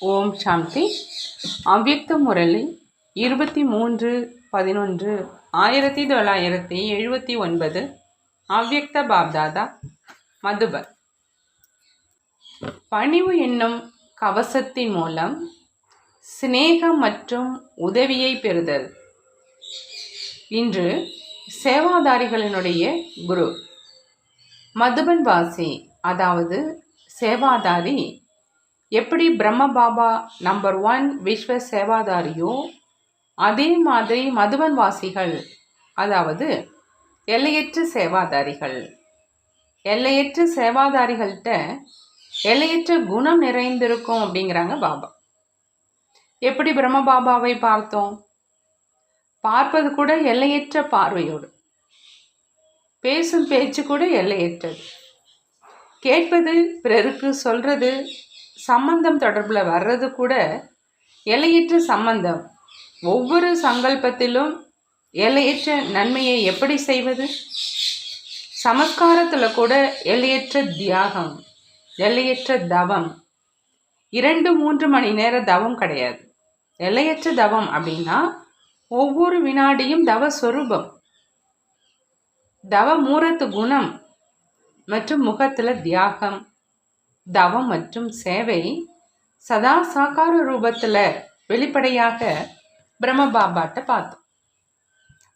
ஓம் சாந்தி. அவ்யக்த முரளி இருபத்தி மூன்று பதினொன்று ஆயிரத்தி தொள்ளாயிரத்தி எழுபத்தி ஒன்பது அவ்யக்த பாப்தாதா மதுபர். பணிவு என்னும் கவசத்தின் மூலம் சிநேகம் மற்றும் உதவியை பெறுதல். இன்று சேவாதாரிகளினுடைய குரு. மதுபன் வாசி அதாவது சேவாதாரி எப்படி பிரம்ம பாபா நம்பர் ஒன் விஸ்வ சேவாதாரியோ அதே மாதிரி மதுவன் வாசிகள் அதாவது எல்லையற்ற சேவாதாரிகள். எல்லையற்ற சேவாதாரிகள்கிட்ட எல்லையற்ற குணம் நிறைந்திருக்கும் அப்படிங்கிறாங்க பாபா. எப்படி பிரம்ம பாபாவை பார்த்தோம்? பார்ப்பது கூட எல்லையற்ற பார்வையோடு. பேசும் பேச்சு கூட எல்லையற்றது. கேட்பது பிறருக்கு சொல்றது சம்பந்தம் தொடர்பில் வர்றது கூட எல்லையற்ற சம்பந்தம். ஒவ்வொரு சங்கல்பத்திலும் எல்லையற்ற நன்மையை எப்படி செய்வது? சமஸ்காரத்தில் கூட எல்லையற்ற தியாகம் எல்லையற்ற தவம். இரண்டு மூன்று மணி நேர தவம் கிடையாது. எல்லையற்ற தவம் அப்படின்னா ஒவ்வொரு வினாடியும் தவ ஸ்வரூபம் தவ மூரத்து குணம் மற்றும் முகத்தில் தியாகம். தவம் மற்றும் சேவை சதா சாக்கார ரூபத்தில் வெளிப்படையாக பிரம்ம பாபாட்ட பார்த்தோம்.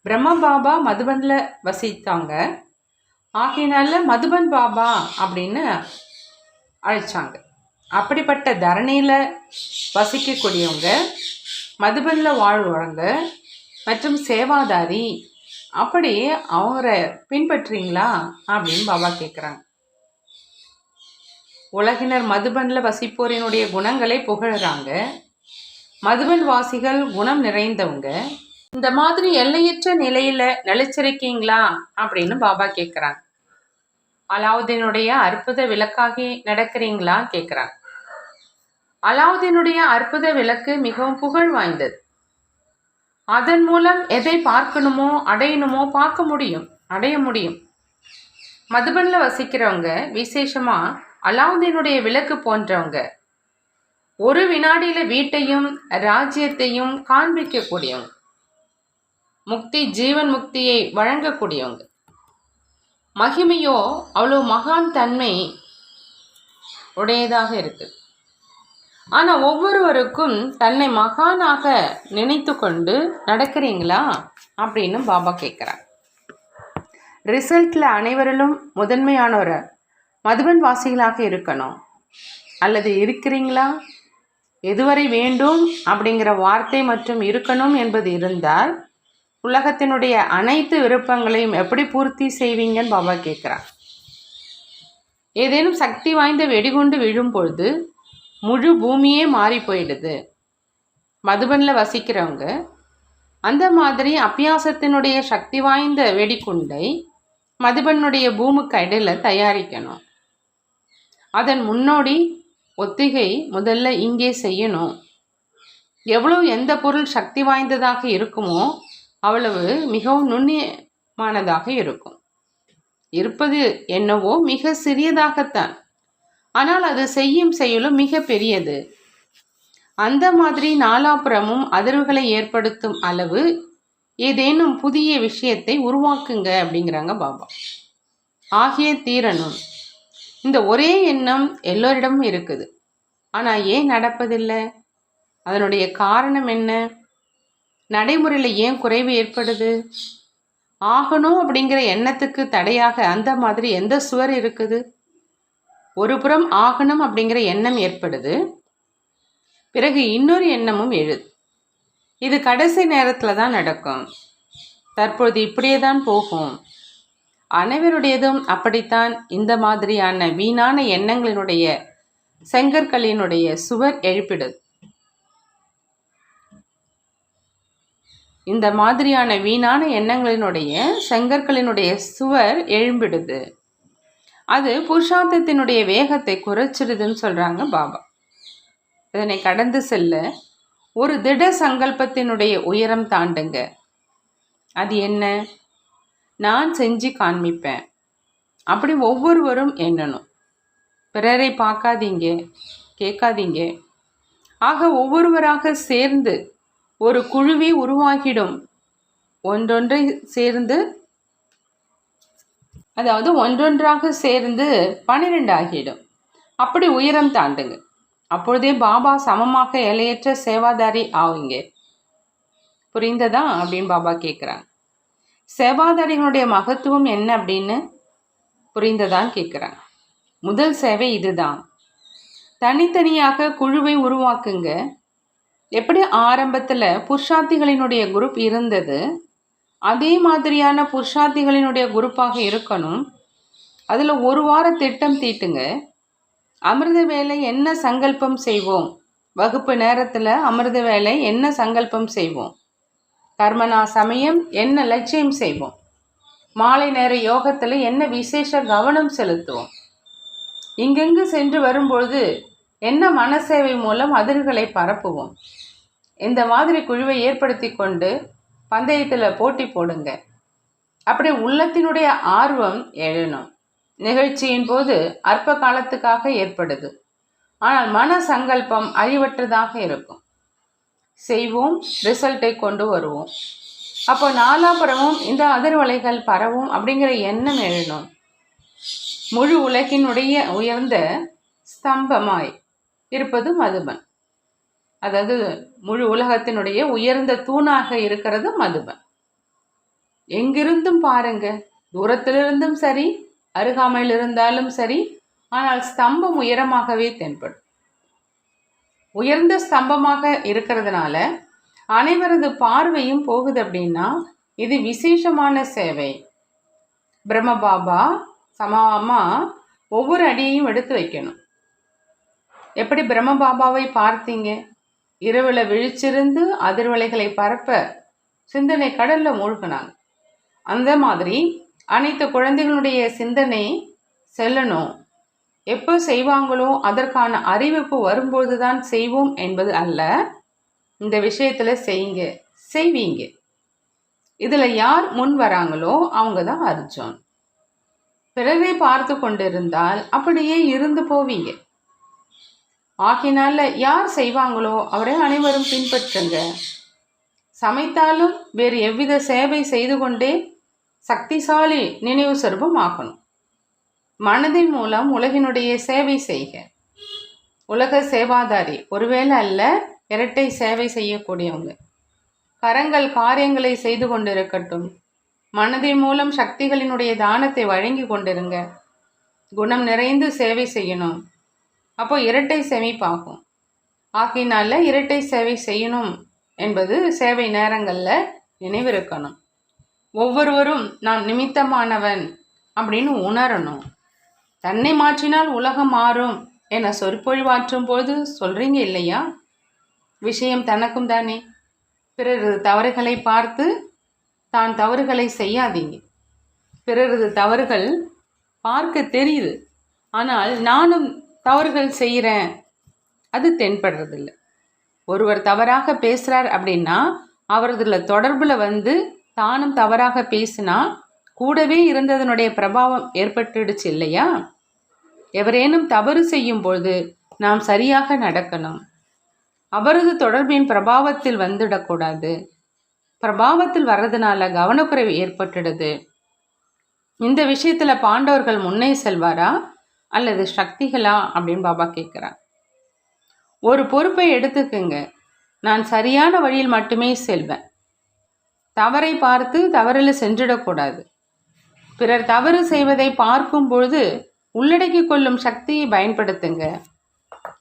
பிரம்ம பாபா மதுபனில் வசித்தாங்க. ஆகையினால மதுபன் பாபா அப்படின்னு அழைச்சாங்க. அப்படிப்பட்ட தரணியில் வசிக்கக்கூடியவங்க மதுபனில் வாழ்வாங்க மற்றும் சேவாதாரி அப்படி அவங்கள பின்பற்றுறீங்களா அப்படின்னு பாபா கேட்குறாங்க உலகினர் மதுபனில் வசிப்போரினுடைய குணங்களை புகழறாங்க. மதுபன் வாசிகள் குணம் நிறைந்தவங்க. இந்த மாதிரி எல்லையற்ற நிலையில நிலைச்சிருக்கீங்களா அப்படின்னு பாபா கேட்குறாங்க அலாவுதீனுடைய அற்புத விளக்காகி நடக்கிறீங்களா? கேட்குறாங்க அலாவுதீனுடைய அற்புத விளக்கு மிகவும் புகழ் வாய்ந்தது. அதன் மூலம் எதை பார்க்கணுமோ அடையணுமோ பார்க்க முடியும் அடைய முடியும். மதுபனில் வசிக்கிறவங்க விசேஷமாக அலாவுதீனுடைய விளக்கு போன்றவங்க. ஒரு வினாடியில வீட்டையும் ராஜ்யத்தையும் காண்பிக்கக்கூடியவங்க. முக்தி ஜீவன் முக்தியை வழங்கக்கூடியவங்க. மகிமையோ அவ்வளோ மகான் தன்மை உடையதாக இருக்குது ஆனால் ஒவ்வொருவருக்கும் தன்னை மகானாக நினைத்து கொண்டு நடக்கிறீங்களா? அப்படின்னு பாபா கேட்குறார் ரிசல்ட்டில் அனைவரிலும் முதன்மையானவரை மதுபன் வாசிகளாக இருக்கணும். அல்லது இருக்கிறீங்களா? எதுவரை வேண்டும் அப்படிங்கிற வார்த்தை மற்றும் இருக்கணும் என்பது இருந்தால் உலகத்தினுடைய அனைத்து விருப்பங்களையும் எப்படி பூர்த்தி செய்வீங்கன்னு பாபா கேட்குறான் ஏதேனும் சக்தி வாய்ந்த வெடிகுண்டு விழும் பொழுது முழு பூமியே மாறி போயிடுது மதுபனில் வசிக்கிறவங்க அந்த மாதிரி அபியாசத்தினுடைய சக்தி வாய்ந்த வெடிகுண்டை மதுபனுடைய பூமுக்கு இடையில் தயாரிக்கணும். அதன் முன்னோடி ஒத்திகை முதல்ல இங்கே செய்யணும். எவ்வளவு எந்த பொருள் சக்தி வாய்ந்ததாக இருக்குமோ அவ்வளவு மிகவும் நுண்ணியமானதாக இருக்கும். இருப்பது என்னவோ மிக சிறியதாகத்தான். ஆனால் அது செய்யும் செயலும் மிக பெரியது. அந்த மாதிரி நாலாபுறமும் அதிர்வுகளை ஏற்படுத்தும் அளவு ஏதேனும் புதிய விஷயத்தை உருவாக்குங்க அப்படிங்கிறாங்க பாபா. ஆகிய தீரணும் இந்த ஒரே எண்ணம் எல்லோரிடமும் இருக்குது. ஆனால் ஏன் நடப்பதில்லை? அதனுடைய காரணம் என்ன? நடைமுறையில் ஏன் குறைவு ஏற்படுது? ஆகணும் அப்படிங்கிற எண்ணத்துக்கு தடையாக அந்த மாதிரி எந்த சுவர் இருக்குது? ஒரு புறம் ஆகணும் அப்படிங்கிற எண்ணம் ஏற்படுது. பிறகு இன்னொரு எண்ணமும் எழுது இது கடைசி நேரத்தில் தான் நடக்கும். தற்பொழுது இப்படியே தான் போகும். அனைவருடையதும் அப்படித்தான். இந்த மாதிரியான வீணான எண்ணங்களினுடைய செங்கற்களினுடைய சுவர் எழுப்பிடுது. இந்த மாதிரியான வீணான எண்ணங்களினுடைய செங்கற்களினுடைய சுவர் எழும்பிடுது. அது புருஷார்த்தத்தினுடைய வேகத்தை குறைச்சிடுதுன்னு சொல்கிறாங்க பாபா. இதனை கடந்து செல்ல ஒரு திட சங்கல்பத்தினுடைய உயரம் தாண்டுங்க. அது என்ன? நான் செஞ்சு காண்பிப்பேன் அப்படி ஒவ்வொருவரும் எண்ணணும். பிறரை பார்க்காதீங்க கேட்காதீங்க. ஆக ஒவ்வொருவராக சேர்ந்து ஒரு குழுவே உருவாகிடும். ஒன்றொன்றை சேர்ந்து அதாவது ஒன்றொன்றாக சேர்ந்து பன்னிரெண்டு ஆகிடும் அப்படி உயரம் தாண்டுங்க. அப்பொழுதே பாபா சமமாக எல்லையற்ற சேவாதாரி ஆகுங்க புரிந்ததா அப்படின்னு பாபா கேட்குறாங்க சேவாதாரிகளுடைய மகத்துவம் என்ன அப்படின்னு புரிந்ததான் கேட்குறாங்க முதல் சேவை இதுதான். தனித்தனியாக குழுவை உருவாக்குங்க. எப்படி ஆரம்பத்தில் புருஷார்த்திகளினுடைய குரூப் இருந்தது அதே மாதிரியான புருஷார்த்திகளினுடைய குரூப்பாக இருக்கணும். அதில் ஒரு வார திட்டம் தீட்டுங்க. அமிர்த வேலை என்ன சங்கல்பம் செய்வோம்? வகுப்பு நேரத்தில் அமிர்த வேலை என்ன சங்கல்பம் செய்வோம்? கர்மனா சமயம் என்ன லட்சியம் செய்வோம்? மாலை நேர யோகத்தில் என்ன விசேஷ கவனம் செலுத்துவோம்? இங்கெங்கு சென்று வரும்பொழுது என்ன மனசேவை மூலம் அதிர்களை பரப்புவோம்? இந்த மாதிரி குழுவை ஏற்படுத்தி கொண்டு பந்தயத்தில் போட்டி போடுங்க. அப்படி உள்ளத்தினுடைய ஆர்வம் எழணும். நிகழ்ச்சியின் போது அற்ப காலத்துக்காக ஏற்படுது. ஆனால் மன சங்கல்பம் அழிவற்றதாக இருக்கும். செய்வோம் ரிசல்ட்டை கொண்டு வருவோம். அப்போ நாலாபுறமும் இந்த அதிர்வலைகள் பரவும் அப்படிங்கிற எண்ணம் எழணும் முழு உலகினுடைய உயர்ந்த ஸ்தம்பமாய் இருப்பது மதுபன். அதாவது முழு உலகத்தினுடைய உயர்ந்த தூணாக இருக்கிறது மதுபன். எங்கிருந்தும் பாருங்க தூரத்திலிருந்தும் சரி அருகாமையில் இருந்தாலும் சரி ஆனால் ஸ்தம்பம் உயரமாகவே தென்படும். உயர்ந்த ஸ்தம்பமாக இருக்கிறதுனால அனைவரது பார்வையும் போகுது அப்படின்னா இது விசேஷமான சேவை. பிரம்மபாபா சமமாக ஒவ்வொரு அடியையும் எடுத்து வைக்கணும். எப்படி பிரம்மபாபாவை பார்த்தீங்க? இரவில் விழிச்சிருந்து அதிர்வலைகளை பரப்ப சிந்தனை கடலில் மூழ்கினாங்க. அந்த மாதிரி அனைத்து குழந்தைகளுடைய சிந்தனை செல்லணும். எப்போ செய்வாங்களோ அதற்கான அறிவிப்பு வரும்போது தான் செய்வோம் என்பது அல்ல. இந்த விஷயத்தில் செய்யுங்க செய்வீங்க. இதில் யார் முன் வராங்களோ அவங்க தான் அர்ஜுன். பிறரை பார்த்து கொண்டிருந்தால் அப்படியே இருந்து போவீங்க. ஆகினால யார் செய்வாங்களோ அவரை அனைவரும் பின்பற்றுங்க. சமைத்தாலும் வேறு எவ்வித சேவை செய்து கொண்டே சக்திசாலி நினைவு சொருபம் ஆகணும். மனதின் மூலம் உலகினுடைய சேவை செய்க. உலக சேவாதாரி ஒருவேளை அல்ல இரட்டை சேவை செய்யக்கூடியவங்க. கரங்கள் காரியங்களை செய்து கொண்டிருக்கட்டும். மனதின் மூலம் சக்திகளினுடைய தானத்தை வழங்கி கொண்டிருங்க. குணம் நிறைந்து சேவை செய்யணும். அப்போ இரட்டை சேமிப்பாகும். ஆகினால இரட்டை சேவை செய்யணும் என்பது சேவை நேரங்களில் நினைவிருக்கணும். ஒவ்வொருவரும் நான் நிமித்தமானவன் அப்படின்னு உணரணும். தன்னை மாற்றினால் உலகம் மாறும் என சொற்பொழிவாற்றும் போது சொல்கிறீங்க இல்லையா? விஷயம் தனக்கும் தானே. பிறரது தவறுகளை பார்த்து தான் தவறுகளை செய்யாதீங்க. பிறரது தவறுகள் பார்க்க தெரியுது. ஆனால் நானும் தவறுகள் செய்கிறேன் அது தென்படுறதில்ல. ஒருவர் தவறாக பேசுகிறார் அப்படின்னா அவரதுல தொடர்பில் வந்து தானும் தவறாக பேசினா கூடவே இருந்ததனுடைய பிரபாவம் ஏற்பட்டுடுச்சு இல்லையா? எவரேனும் தவறு செய்யும் பொழுது நாம் சரியாக நடக்கணும். அவரது தொடர்பின் பிரபாவத்தில் வந்துடக்கூடாது பிரபாவத்தில் வர்றதுனால கவனக்குறைவு ஏற்பட்டுடுது. இந்த விஷயத்தில் பாண்டவர்கள் முன்னே செல்வாரா? அல்லது சக்திகளா? அப்படின்னு பாபா கேட்குறார். ஒரு பொறுப்பை எடுத்துக்குங்க. நான் சரியான வழியில் மட்டுமே செல்வேன். தவறை பார்த்து தவறில் சென்றிடக்கூடாது பிறர் தவறு செய்வதை பார்க்கும் பொழுது உள்ளடக்கி கொள்ளும் சக்தியை பயன்படுத்துங்க.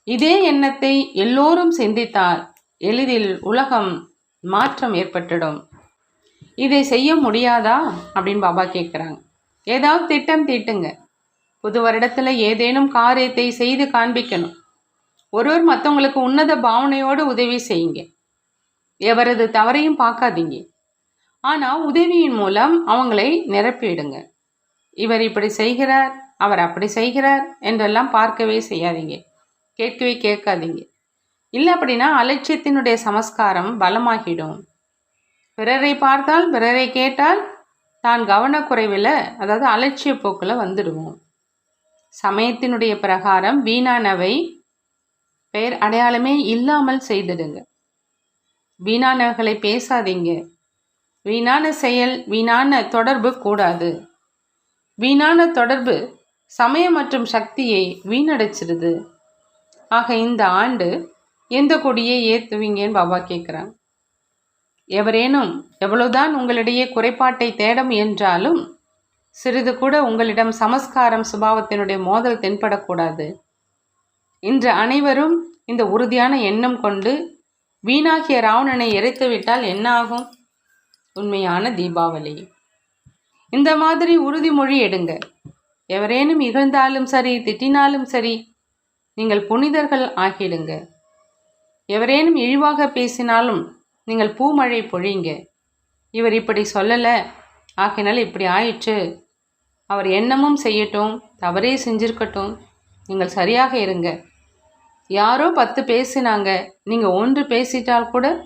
இதே எண்ணத்தை எல்லோரும் சிந்தித்தால் எளிதில் உலகம் மாற்றம் ஏற்பட்டுடும். இதை செய்ய முடியாதா? அப்படின்னு பாபா கேட்குறாங்க ஏதாவது திட்டம் தீட்டுங்க. புது வருடத்தில் ஏதேனும் காரியத்தை செய்து காண்பிக்கணும். ஒருவர் மற்றவங்களுக்கு உன்னத பாவனையோடு உதவி செய்யுங்க. எவரது தவறையும் பார்க்காதீங்க. ஆனால் உதவியின் மூலம் அவங்களை நிரப்பிடுங்க. இவர் இப்படி செய்கிறார் அவர் அப்படி செய்கிறார் என்றெல்லாம் பார்க்கவே செய்யாதீங்க. கேட்கவே கேட்காதீங்க. இல்லை அப்படின்னா அலட்சியத்தினுடைய சமஸ்காரம் பலமாகிடும். பிறரை பார்த்தால் பிறரை கேட்டால் தான் கவனக்குறைவில் அதாவது அலட்சிய போக்கில் வந்துடுவோம். சமயத்தினுடைய பிரகாரம் வீணானவை பெயர் அடையாளமே இல்லாமல் செய்திடுங்க. வீணானவர்களை பேசாதீங்க. வீணான செயல் வீணான தொடர்பு கூடாது. வீணான தொடர்பு சமயம் மற்றும் சக்தியை வீணடைச்சிருது. ஆக இந்த ஆண்டு எந்த கொடியை ஏற்றுவீங்கன்னு பாபா கேட்குறாங்க எவரேனும் எவ்வளவுதான் உங்களிடையே குறைபாட்டை தேட முயன்றாலும் சிறிது கூட உங்களிடம் சமஸ்காரம் சுபாவத்தினுடைய மோதல் தென்படக்கூடாது. இன்று அனைவரும் இந்த உறுதியான எண்ணம் கொண்டு வீணாகிய ராவணனை இறைத்துவிட்டால் என்ன ஆகும்? உண்மையான தீபாவளி. இந்த மாதிரி உறுதிமொழி எடுங்க. எவரேனும் இகழ்ந்தாலும் சரி திட்டினாலும் சரி நீங்கள் புனிதர்கள் ஆகிடுங்க. எவரேனும் இழிவாக பேசினாலும் நீங்கள் பூமழை பொழிங்க இவர் இப்படி சொல்லலை. ஆகினால் இப்படி ஆயிற்று. அவர் எண்ணமும் செய்யட்டும் தவறே செஞ்சிருக்கட்டும். நீங்கள் சரியாக இருங்க. யாரோ பத்து பேசினாங்க. நீங்கள் ஒன்று பேசிட்டால் கூட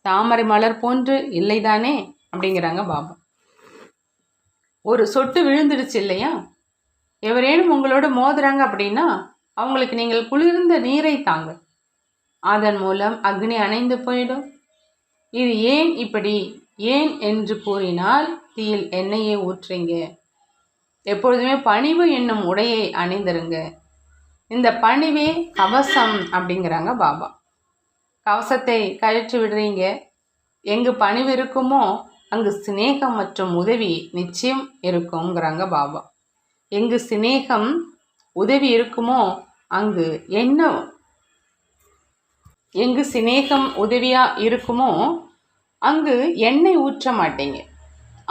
தாமரை மலர் போன்று இல்லைதானே? அப்படிங்கிறாங்க பாபா. ஒரு சொட்டு விழுந்துடுச்சு இல்லையா? எவரேனும் உங்களோட மோதுறாங்க அப்படின்னா அவங்களுக்கு நீங்கள் குளிர்ந்த நீரை தாங்க. அதன் மூலம் அக்னி அணைந்து போயிடும். இது ஏன் இப்படி? ஏன் என்று கூறினால் தீயில் எண்ணெயை ஊற்றுங்க. எப்பொழுதுமே பணிவு என்னும் உடையை அணிந்திருங்க. இந்த பணிவே கவசம் அப்படிங்கிறாங்க பாபா. கவசத்தை கழிச்சு விடுறீங்க. எங்கு பணிவு இருக்குமோ அங்கு சிநேகம் மற்றும் உதவி நிச்சயம் இருக்குங்கிறாங்க பாபா. எங்கு சிநேகம் உதவி இருக்குமோ அங்கு என்ன? எங்கு சிநேகம் உதவியா இருக்குமோ அங்கு எண்ணெய் ஊற்ற மாட்டீங்க.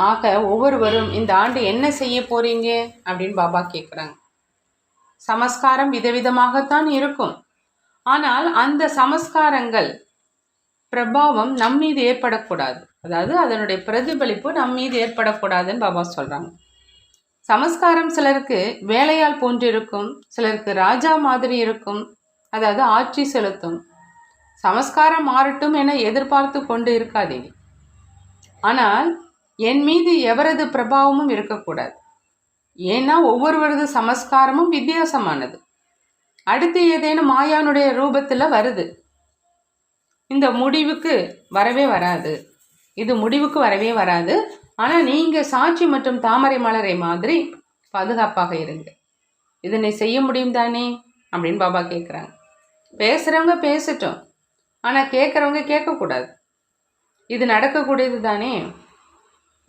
ஆக ஒவ்வொருவரும் இந்த ஆண்டு என்ன செய்ய போறீங்க? அப்படின்னு பாபா கேட்குறாங்க சமஸ்காரம் விதவிதமாகத்தான் இருக்கும். ஆனால் அந்த சமஸ்காரங்கள் பிரபாவம் நம் மீது ஏற்படக்கூடாது. அதாவது அதனுடைய பிரதிபலிப்பு நம் மீது ஏற்படக்கூடாதுன்னு பாபா சொல்கிறாங்க சமஸ்காரம் சிலருக்கு வேலையால் போன்றிருக்கும் சிலருக்கு ராஜா மாதிரி இருக்கும் அதாவது ஆட்சி செலுத்தும். சமஸ்காரம் மாறட்டும் என எதிர்பார்த்து கொண்டு இருக்காதீங்க ஆனால் என் மீது எவரது பிரபாவமும் இருக்கக்கூடாது. ஏன்னா ஒவ்வொருவரது சமஸ்காரமும் வித்தியாசமானது. அடுத்து ஏதேனும் மாயானுடைய ரூபத்தில் வருது. இந்த முடிவுக்கு வரவே வராது. இது முடிவுக்கு வரவே வராது. ஆனால் நீங்கள் சாட்சி மற்றும் தாமரை மலரை மாதிரி பாதுகாப்பாக இருங்க. இதனை செய்ய முடியும் தானே? அப்படின்னு பாபா கேட்குறாங்க பேசுகிறவங்க பேசட்டும். ஆனால் கேட்குறவங்க கேட்கக்கூடாது இது நடக்கக்கூடியது தானே?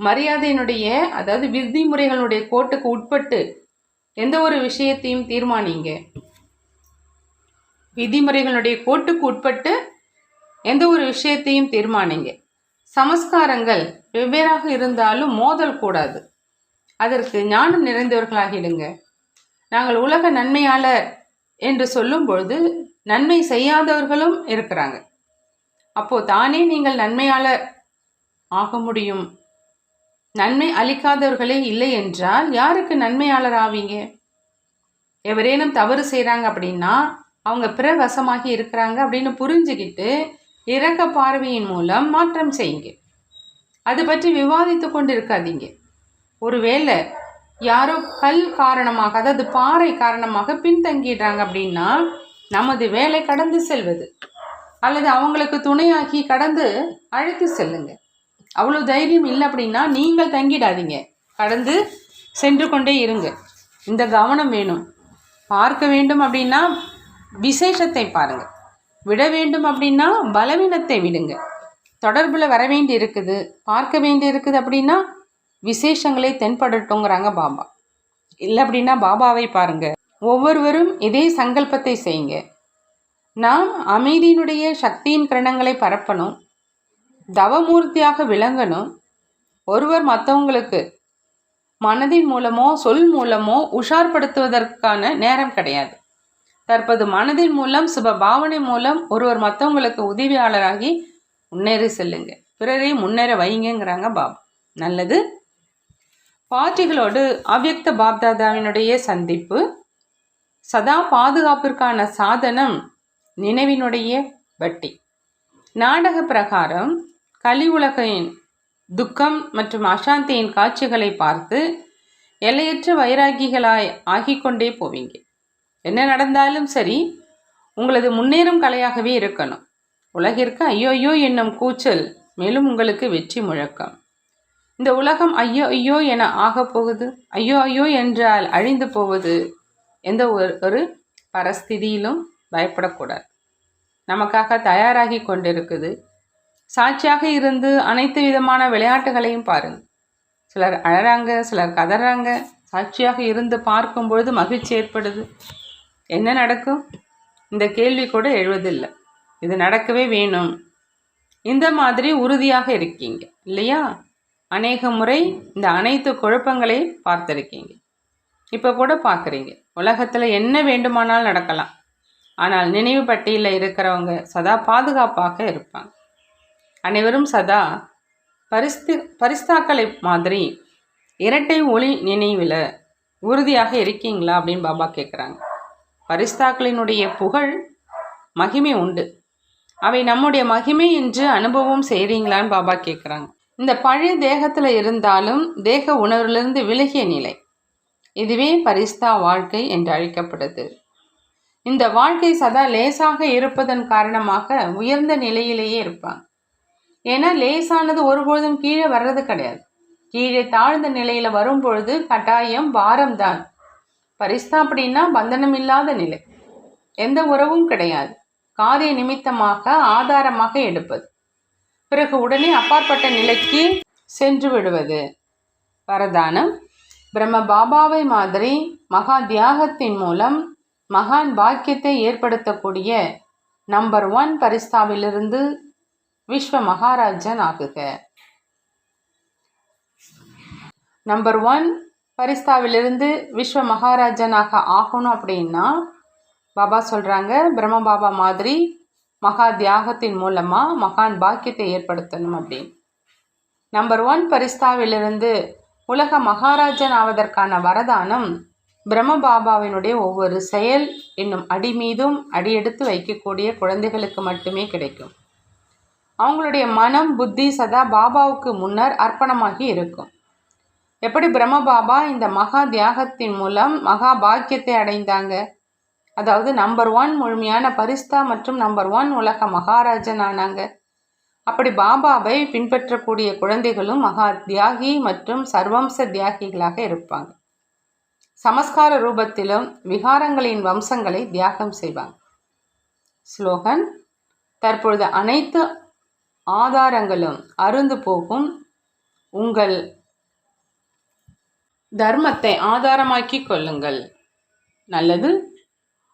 மரியாதையினுடைய அதாவது விதிமுறைகளுடைய கோட்டுக்கு உட்பட்டு எந்த ஒரு விஷயத்தையும் தீர்மானிங்க. விதிமுறைகளுடைய கோட்டுக்கு உட்பட்டு எந்த ஒரு விஷயத்தையும் தீர்மானிங்க. சமஸ்காரங்கள் வெவ்வேறாக இருந்தாலும் மோதல் கூடாது. அதற்கு ஞானம் நிறைந்தவர்களாகிடுங்க நாங்கள் உலக நன்மையாளர் என்று சொல்லும் பொழுது நன்மை செய்யாதவர்களும் இருக்கிறாங்க. அப்போ தானே நீங்கள் நன்மையாளர் ஆக முடியும். நன்மை அளிக்காதவர்களே இல்லை என்றால் யாருக்கு நன்மையாளர் ஆவீங்க? எவரேனும் தவறு செய்கிறாங்க அப்படின்னா அவங்க பிறவசமாகி இருக்கிறாங்க அப்படின்னு புரிஞ்சுக்கிட்டு இறக்க பார்வையின் மூலம் மாற்றம் செய்யுங்க. அது பற்றி விவாதித்து கொண்டு இருக்காதீங்க ஒருவேளை யாரோ கல் காரணமாக அதாவது பாறை காரணமாக பின்தங்கிடுறாங்க அப்படின்னா நமது வேலை கடந்து செல்வது. அல்லது அவங்களுக்கு துணையாக்கி கடந்து அழைத்து செல்லுங்க. அவ்வளோ தைரியம் இல்லை அப்படின்னா நீங்கள் தங்கிடாதீங்க. கடந்து சென்று கொண்டே இருங்க. இந்த கவனம் வேணும். பார்க்க வேண்டும் அப்படின்னா விசேஷத்தை பாருங்கள் விட வேண்டும் அப்படின்னா பலவீனத்தை விடுங்க. தொடர்பில் வர வேண்டி இருக்குது பார்க்க வேண்டி இருக்குது அப்படின்னா விசேஷங்களை தென்படட்டுங்கிறாங்க பாபா. இல்லை அப்படின்னா பாபாவை பாருங்க. ஒவ்வொருவரும் இதே சங்கல்பத்தை செய்யுங்க. நாம் அமைதியினுடைய சக்தியின் கிரணங்களை பரப்பணும். தவமூர்த்தியாக விளங்கணும். ஒருவர் மற்றவங்களுக்கு மனதின் மூலமோ சொல் மூலமோ உஷார்படுத்துவதற்கான நேரம் கிடையாது. தற்போது மனதின் மூலம் சுப பாவனை மூலம் ஒருவர் மற்றவங்களுக்கு உதவியாளராகி முன்னேறி செல்லுங்க. பிறரை முன்னேற வைங்கிறாங்க பாபா. நல்லது. பாட்டிகளோடு அவ்யக்த பாப்தாதாவினுடைய சந்திப்பு. சதா பாதுகாப்பிற்கான சாதனம் நினைவினுடைய வட்டி. நாடக பிரகாரம் கலி உலகின் துக்கம் மற்றும் அசாந்தியின் காட்சிகளை பார்த்து எல்லையற்ற வைராகிகளாய் ஆகிக்கொண்டே போவீங்க. என்ன நடந்தாலும் சரி உங்களது முன்னேறும் கலையாகவே இருக்கணும். உலகிற்கு ஐயோ ஐயோ என்னும் கூச்சல் மேலும் உங்களுக்கு வெற்றி முழக்கம். இந்த உலகம் ஐயோ ஐயோ என ஆகப் போகுது. ஐயோ ஐயோ என்றால் அழிந்து போவது. எந்த ஒரு ஒரு பரஸ்திதியிலும் பயப்படக்கூடாது. நமக்காக தயாராகி கொண்டிருக்குது. சாட்சியாக இருந்து அனைத்து விதமான விளையாட்டுகளையும் பாருங்கள். சிலர் அழறாங்க சிலர் கதறாங்க. சாட்சியாக இருந்து பார்க்கும் பொழுது மகிழ்ச்சி ஏற்படுது. என்ன நடக்கும்? இந்த கேள்வி கூட எழுவதில்லை. இது நடக்கவே வேணும். இந்த மாதிரி உறுதியாக இருக்கீங்க இல்லையா? அநேக முறை இந்த அனைத்து குழப்பங்களையும் பார்த்துருக்கீங்க. இப்போ கூட பார்க்குறீங்க உலகத்தில் என்ன வேண்டுமானால் நடக்கலாம். ஆனால் நினைவு பட்டியலில் இருக்கிறவங்க சதா பாதுகாப்பாக இருப்பாங்க. அனைவரும் சதா பரிஸ்து பரிஸ்தாக்களை மாதிரி இரட்டை ஒளி நினைவில் உறுதியாக இருக்கீங்களா அப்படின்னு பாபா கேட்குறாங்க பரிஸ்தாக்களினுடைய புகழ் மகிமை உண்டு. அவை நம்முடைய மகிமை என்று அனுபவம் செய்கிறீங்களான்னு பாபா கேட்குறாங்க இந்த பழைய தேகத்தில் இருந்தாலும் தேக உணர்விலிருந்து விலகிய நிலை. இதுவே பரிஸ்தா வாழ்க்கை என்று அழைக்கப்படுது. இந்த வாழ்க்கை சதா லேசாக இருப்பதன் காரணமாக உயர்ந்த நிலையிலேயே இருப்பாங்க. ஏன்னா லேசானது ஒருபொழுதும் கீழே வர்றது கிடையாது. கீழே தாழ்ந்த நிலையில் வரும்பொழுது கட்டாயம் பாரம்தான். பரிஸ்தா அப்படின்னா பந்தனம் இல்லாத நிலை. எந்த உறவும் கிடையாது. காரிய நிமித்தமாக ஆதாரமாக எடுப்பது. பிறகு உடனே அப்பாற்பட்ட நிலைக்கு சென்று விடுவது. வரதானம். பிரம்ம பாபாவை மாதிரி மகா தியாகத்தின் மூலம் மகான் பாக்கியத்தை ஏற்படுத்தக்கூடிய நம்பர் ஒன் பரிஸ்தாவிலிருந்து விஸ்வ மகாராஜன் ஆகுக. நம்பர் ஒன் பரிஸ்தாவிலிருந்து விஸ்வ மகாராஜனாக ஆகணும் அப்படின்னா பாபா சொல்கிறாங்க பிரம்ம பாபா மாதிரி மகா தியாகத்தின் மூலமாக மகான் பாக்கியத்தை ஏற்படுத்தணும் அப்படின்னு. நம்பர் ஒன் பரிஸ்தாவிலிருந்து உலக மகாராஜன் ஆவதற்கான வரதானம் பிரம்ம பாபாவினுடைய ஒவ்வொரு செயல் என்னும் அடி மீதும் அடியெடுத்து வைக்கக்கூடிய குழந்தைகளுக்கு மட்டுமே கிடைக்கும். அவங்களுடைய மனம் புத்தி சதா பாபாவுக்கு முன்னர் அர்ப்பணமாகி இருக்கும். எப்படி பிரம்ம பாபா இந்த மகா தியாகத்தின் மூலம் மகா பாக்கியத்தை அடைந்தாங்க? அதாவது நம்பர் ஒன் முழுமையான பரிஸ்தா மற்றும் நம்பர் ஒன் உலக மகாராஜன் ஆனாங்க அப்படி பாபாவை பின்பற்றக்கூடிய குழந்தைகளும் மகா தியாகி மற்றும் சர்வம்ச தியாகிகளாக இருப்பாங்க. சமஸ்கார ரூபத்திலும் விகாரங்களின் வம்சங்களை தியாகம் செய்வாங்க. ஸ்லோகன் தற்பொழுது அனைத்து ஆதாரங்களும் அருந்து போகும். உங்கள் தர்மத்தை ஆதாரமாக்கிக் கொள்ளுங்கள். நல்லது